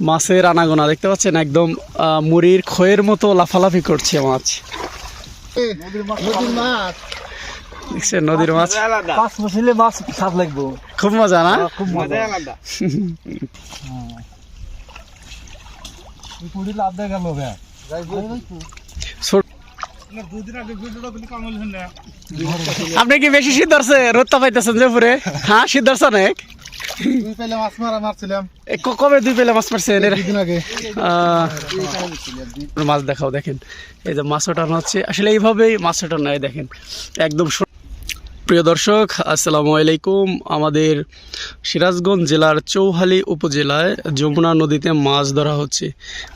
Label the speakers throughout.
Speaker 1: মাছের আনাগোনা দেখতে পাচ্ছেন? একদম আহ, মুড়ির খয়ের মতো লাফালাফি করছে মাছ। দেখছেন নদীর মাছ?
Speaker 2: মাছ স্বাদ লাগবো।
Speaker 1: খুব মজা না?
Speaker 2: খুব মজা। এই লাভ দেখা গেল
Speaker 1: আপনি কি বেশি শীত ধরছে? রোদটা পাইতেছেন যে পুরে হ্যাঁ শীত ধরছে অনেক।
Speaker 2: দুই পেলে মাছ মারা মারছিলাম।
Speaker 1: কবে দুই পেলে মাছ মারছেন এর
Speaker 2: আগে।
Speaker 1: মাছ দেখাও দেখেন। এই যে মাছ ওঠানো হচ্ছে। আসলে এইভাবেই মাছ ওঠানো হয় দেখেন। একদম প্রিয় দর্শক আসসালামু আলাইকুম। আমাদের সিরাজগঞ্জ জেলার চৌহালি উপজেলায় যমুনা নদীতে মাছ ধরা হচ্ছে।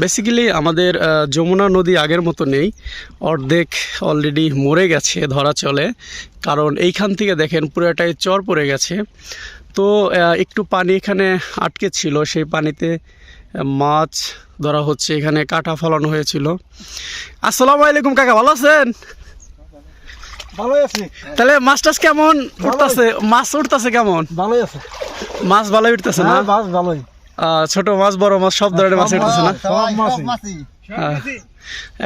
Speaker 1: বেসিক্যালি আমাদের যমুনা নদী আগের মতো নেই। অর্ধেক অলরেডি মরে গেছে ধরা চলে। কারণ এইখান থেকে দেখেন পুরোটাই চর পড়ে গেছে। তো একটু পানি এখানে আটকে ছিল। সেই পানিতে মাছ ধরা হচ্ছে। এখানে কাটা ফলানো হয়েছিল। আসসালামু আলাইকুম কাকা ভালো আছেন?
Speaker 2: ভালোই আছে।
Speaker 1: তাহলে মাছ টাছ কেমন উঠতেছে? মাছ উঠতেছে কেমন?
Speaker 2: ভালোই আছে।
Speaker 1: মাছ ভালোই উঠতেছে না?
Speaker 2: হ্যাঁ মাছ ভালোই।
Speaker 1: আহ, ছোট মাছ বড় মাছ সব ধরনের মাছ উঠতেছে না?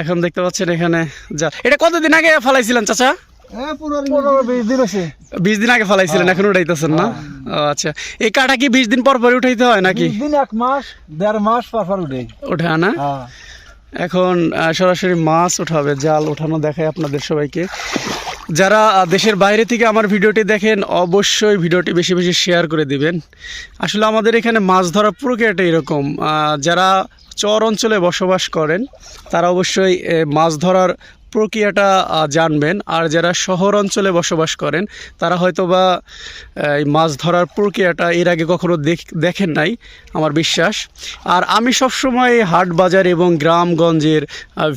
Speaker 1: এখন দেখতে পাচ্ছেন এখানে যা এটা কতদিন আগে ফলাইছিলেন চাচা?
Speaker 2: বিশ দিন।
Speaker 1: বিশ দিন আগে ফলাইছিলেন এখন উঠাইতেছেন না? আচ্ছা। এই কাটা কি বিশ দিন পর পর উঠাইতে হয় নাকি?
Speaker 2: বিশ দিন এক মাস দেড় মাস পর পর উঠে।
Speaker 1: ওঠে না?
Speaker 2: হ্যাঁ।
Speaker 1: এখন সরাসরি মাছ উঠাবে জাল ওঠানো দেখায় আপনাদের সবাইকে। যারা দেশের বাইরে থেকে আমার ভিডিওটি দেখেন অবশ্যই ভিডিওটি বেশি বেশি শেয়ার করে দিবেন। আসলে আমাদের এখানে মাছ ধরার প্রক্রিয়াটা এরকম। যারা চর অঞ্চলে বসবাস করেন তারা অবশ্যই মাছ ধরার প্রক্রিয়াটা জানবেন। আর যারা শহর অঞ্চলে বসবাস করেন, তারা হয়তো বা এই মাছ ধরার প্রক্রিয়াটা এর আগে কখনো দেখ- দেখেন নাই, আমার বিশ্বাস। আর আমি সবসময় হাট বাজার এবং গ্রামগঞ্জের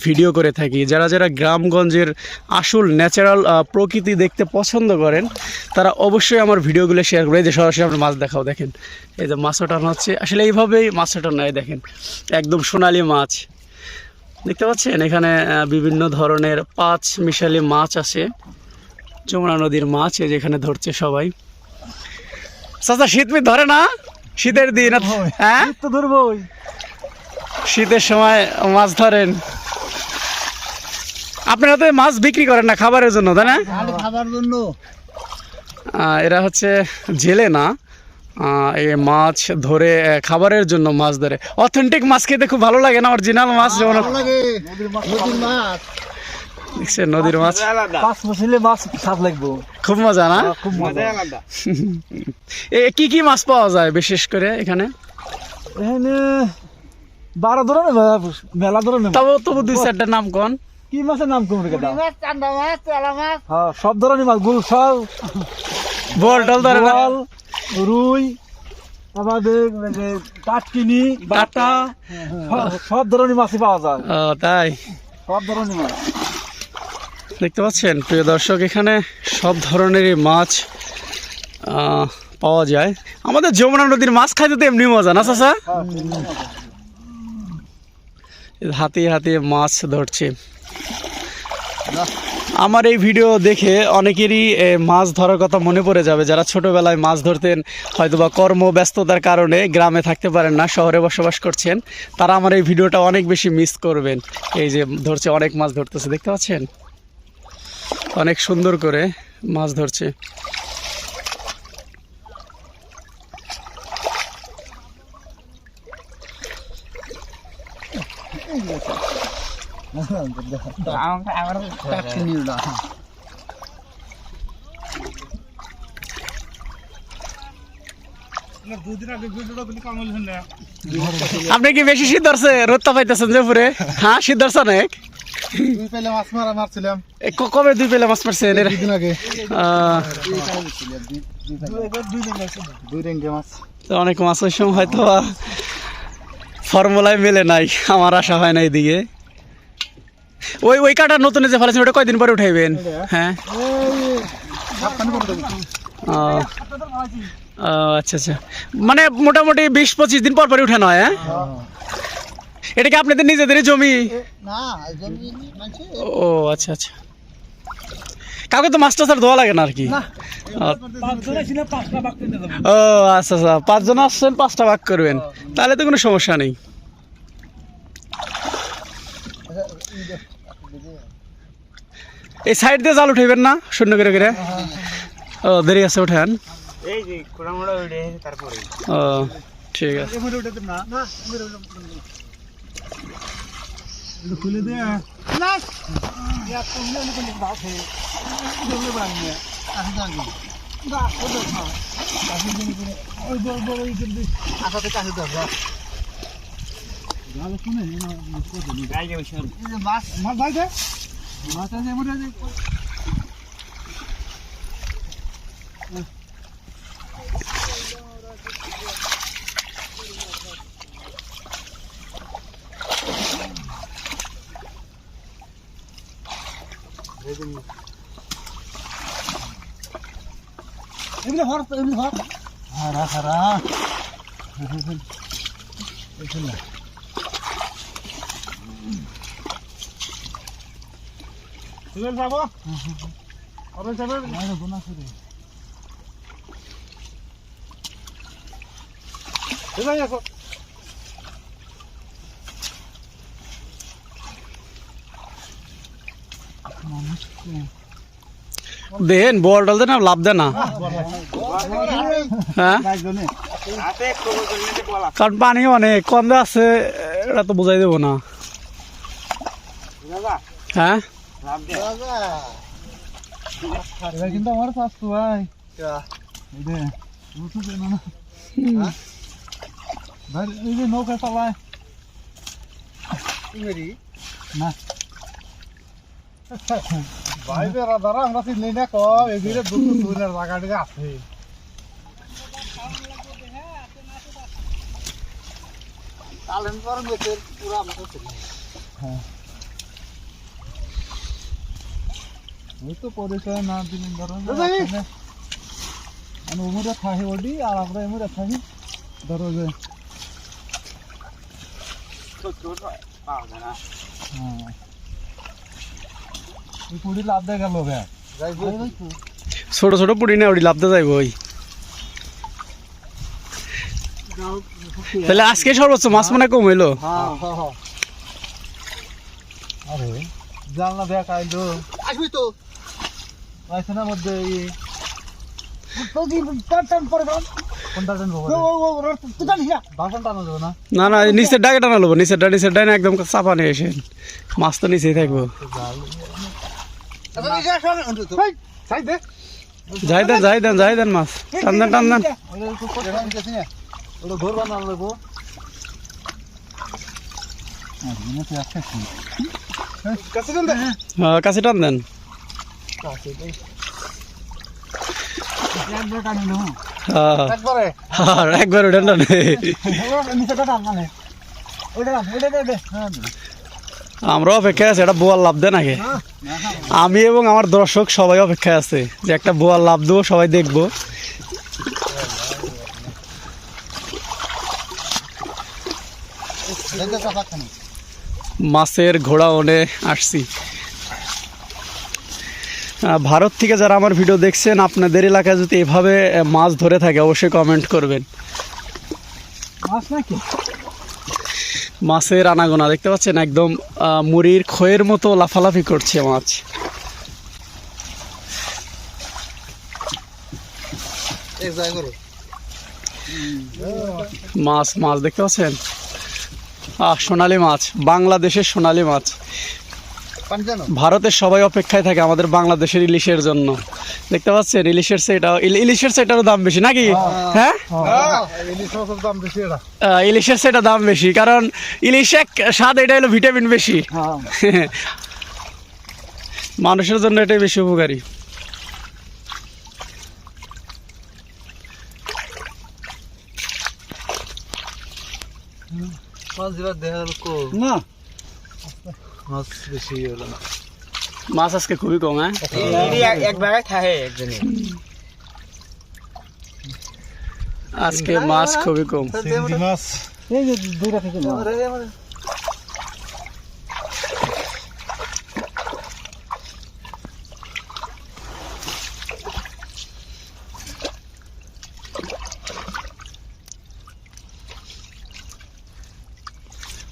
Speaker 1: ভিডিও করে থাকি। যারা যারা গ্রামগঞ্জের আসল, ন্যাচারাল প্রকৃতি দেখতে পছন্দ করেন, তারা অবশ্যই আমার ভিডিওগুলো শেয়ার করে যে সরাসরি আপনার মাছ দেখাও, দেখেন। এই যে মাছ ওঠানো হচ্ছে। আসলে এইভাবেই মাছ ওঠানো দেখেন। একদম সোনালি মাছ। দেখতে পাচ্ছেন? এখানে বিভিন্ন ধরনের পাঁচ মিশালি মাছ আছে। যমুনা নদীর মাছ এই যেখানে ধরছে সবাই। চাচা শীত মিত ধরে না? শীতের দিন। হ্যাঁ
Speaker 2: তো ধরবই।
Speaker 1: শীতের সময় মাছ ধরেন। আপনারা তো মাছ বিক্রি করেন না খাবারের জন্য তাই না?
Speaker 2: খাবার জন্য।
Speaker 1: এরা হচ্ছে জেলে না। এই মাছ ধরে খাবারের জন্য মাছ ধরে। অথেন্টিক মাছ খেতে খুব ভালো লাগে না? অরিজিনাল মাছ যেমন
Speaker 2: লাগে। নদীর মাছ।
Speaker 1: দেখছেন নদীর মাছ?
Speaker 2: মাছ স্বাদ লাগবো।
Speaker 1: খুব মজা না?
Speaker 2: খুব মজা।
Speaker 1: এ কি কি মাছ পাওয়া যায় বিশেষ করে এখানে?
Speaker 2: এখানে বারো ধরনের মেলা ধরনের
Speaker 1: তবু তবু দুই চারটার নাম কোন?
Speaker 2: কি মাছের নাম কোন
Speaker 3: চান্দা মাছ
Speaker 2: হ্যাঁ সব ধরনের মাছ। গুল সব
Speaker 1: বল টল ধরে
Speaker 2: রুই আমাদের কাটকিনি
Speaker 1: বাটা
Speaker 2: সব- সব ধরনের মাছই পাওয়া যায়।
Speaker 1: ও, তাই?
Speaker 2: সব ধরনের মাছ।
Speaker 1: দেখতে পাচ্ছেন প্রিয় দর্শক এখানে সব ধরনেরই মাছ আহ, পাওয়া যায়। আমাদের যমুনা নদীর মাছ খাইতে তো এমনি মজা না চাচা? হাতে হাতে মাছ ধরছে। আমার এই ভিডিও দেখে অনেকেরই মাছ ধরার কথা মনে পড়ে যাবে। যারা ছোটবেলায় মাছ ধরতেন, হয়তোবা কর্মব্যস্ততার কারণে গ্রামে থাকতে পারেন না, শহরে বসবাস করছেন, তারা আমার এই ভিডিওটা অনেক বেশি মিস করবেন। এই যে ধরছে, অনেক মাছ ধরতেছে, দেখতে পাচ্ছেন? অনেক সুন্দর করে মাছ ধরছে। আপনি কি বেশি শীত ধরছে? রোদটা পাইতেছেন যে পুরে হ্যাঁ শীত ধরছে অনেক।
Speaker 2: দুই পেলে মাছ মারা মারছিলাম।
Speaker 1: কবে দুই পেলে মাছ মারছেন এর?
Speaker 2: দুদিন আগে। দুই রেঙ্গে মাছ।
Speaker 1: তো অনেক মাছ ওই সময় হয়তো ফর্মুলায় মেলে নাই। আমার আশা হয় না এদিকে। ওই ওই কাটা নতুন যে ফেলেছেন ওটা কয়দিন পরে উঠাইবেন? হ্যাঁ? আচ্ছা আচ্ছা। মানে মোটামুটি বিশ পঁচিশ দিন পর পরে উঠানো হয় হ্যাঁ? এটা কি আপনাদের নিজেদেরই জমি? ও আচ্ছা আচ্ছা। কাউকে তো মাছটা স্যার দেওয়া লাগে না আর কি? ও, ও আচ্ছা আচ্ছা। পাঁচজন আসছেন পাঁচটা ভাগ করবেন। তাহলে তো কোনো সমস্যা নেই। এই সাইড দিয়ে জাল উঠাইবেন না শূন্য করে করে। ও দেরি আছে উঠান।
Speaker 3: এই যে কোড়ামোড়া উঠে তারপরে।
Speaker 1: ও ঠিক আছে।
Speaker 2: মাছ মাছ ভাই দে মাছ আছে এমন আছে এমনি হর এমনি হর হারা হারা তুই যাব? আরে যাবে? না করে
Speaker 1: দেন বল টল দেন না লাভ দেন না। হ্যাঁ? কারণ পানি অনেক কম আছে এটা তো বুঝাই দেবো না। হ্যাঁ?
Speaker 2: কিন্তু আমার তো ভাই। এই যে নৌকা চালায় না ভাই বেড়া দাঁড়া আমরা চিনি না ক এদিকে দুটো সুইনার জায়গাটিতে আছে। পর আমাকে হ্যাঁ। ওই তো পরিচয় না দিলেন ধরো আমি উমরে থাকি ওডি আর আমরা এমরে থাকি ধরো যে। হ্যাঁ। পুরি লাভ গেল
Speaker 1: ছোট ছোট পুরি না ওটি লাভতে যাইব ওই। তাহলে আজকে সর্বোচ্চ মাছ মনে কম হইল।
Speaker 2: হ্যাঁ। আরে জানলা দেখ আইলো আসবি তো। আইছে মধ্যে না?
Speaker 1: না। না নিচের ডাকে টানা লবো নিচের ডা নিচের ডাইনে একদম চাপা নিয়ে এসে মাছ তো নিচেই থাকব। যাই দেন যাই দেন যাই দেন মাছ। টান দেন টান দেন।
Speaker 2: ওটা ধরবা না লাগবো। কাছে দেন
Speaker 1: হ্যাঁ, কাছে টান দেন।
Speaker 2: একবারে।
Speaker 1: হ্যাঁ, একবার ওটা
Speaker 2: হ্যাঁ
Speaker 1: আমরা অপেক্ষায় আছে এটা বোয়ার লাভ দেন আগে আমি এবং আমার দর্শক সবাই অপেক্ষায় আছে যে একটা বোয়ার লাভ দেবো সবাই দেখব। মাছের ঘোড়া ওনে আসছি। ভারত থেকে যারা আমার ভিডিও দেখছেন আপনাদের এলাকায় যদি এভাবে মাছ ধরে থাকে অবশ্যই কমেন্ট করবেন।
Speaker 2: মাছ নাকি?
Speaker 1: মাছের আনাগোনা দেখতে পাচ্ছেন? একদম মুড়ির খয়ের মতো লাফালাফি করছে মাছ। মাছ মাছ দেখতে পাচ্ছেন? আহ সোনালি মাছ বাংলাদেশের সোনালি মাছ। ভারতের সবাই অপেক্ষায় থাকে আমাদের বাংলাদেশের ইলিশের জন্য। দেখতে পাচ্ছেন ইলিশের সেটা ইলিশের সেটারও দাম বেশি নাকি? হ্যাঁ।
Speaker 2: এটা
Speaker 1: আহ, ইলিশের সেটা দাম বেশি কারণ ইলিশ এক স্বাদ এটা হলো ভিটামিন বেশি।
Speaker 2: হ্যাঁ।
Speaker 1: মানুষের জন্য এটাই বেশি উপকারী।
Speaker 2: না। মাছ বেশি হলো না।
Speaker 1: মাছ আজকে খুবই কম হ্যাঁ?
Speaker 3: এক খায় একজনে
Speaker 1: আজকে মাছ খুবই কম।
Speaker 2: মাছ। এই যে দুইটা থেকে না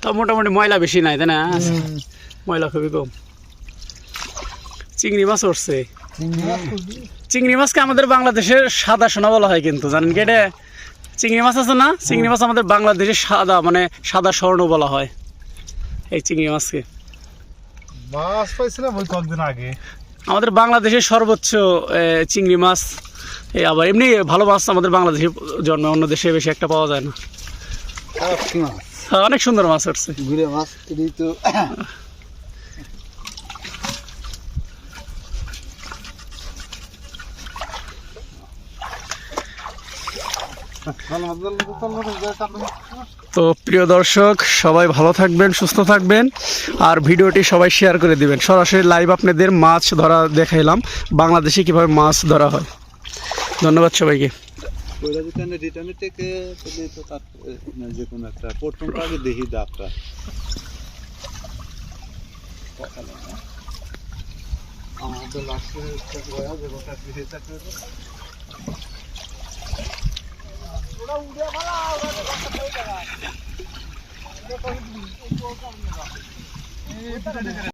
Speaker 1: তা মোটামুটি ময়লা বেশি নাই তাই না? ময়লা খুবই কম। চিংড়ি মাছ উঠছে।
Speaker 2: চিংড়ি
Speaker 1: মাছকে আমাদের বাংলাদেশের সাদা সোনা বলা হয় কিন্তু জানেন কি এটা? চিংড়ি মাছ আছে না? চিংড়ি মাছ আমাদের বাংলাদেশের সাদা মানে সাদা স্বর্ণ বলা হয়। এই চিংড়ি মাছকে।
Speaker 2: মাছ পাইছিলাম ওই কয়েকদিন আগে।
Speaker 1: আমাদের বাংলাদেশের সর্বোচ্চ চিংড়ি মাছ। এই আবার এমনি ভালো মাছ আমাদের বাংলাদেশে জন্মে অন্য দেশে বেশি একটা পাওয়া যায় না।
Speaker 2: মাছ।
Speaker 1: অনেক সুন্দর মাছ উঠছে
Speaker 2: ঘুরে মাছ তো।
Speaker 1: তো প্রিয় দর্শক সবাই ভালো থাকবেন সুস্থ থাকবেন আর ভিডিওটি সবাই শেয়ার করে দিবেন। সরাসরি লাইভ আপনাদের মাছ ধরা দেখাইলাম বাংলাদেশে কীভাবে মাছ ধরা হয়। ধন্যবাদ সবাইকে।
Speaker 2: ওইটা যদি রিটার্নে থেকে তাহলে তো তার যে কোনো একটা প্রথমটা আগে দেখি থাকে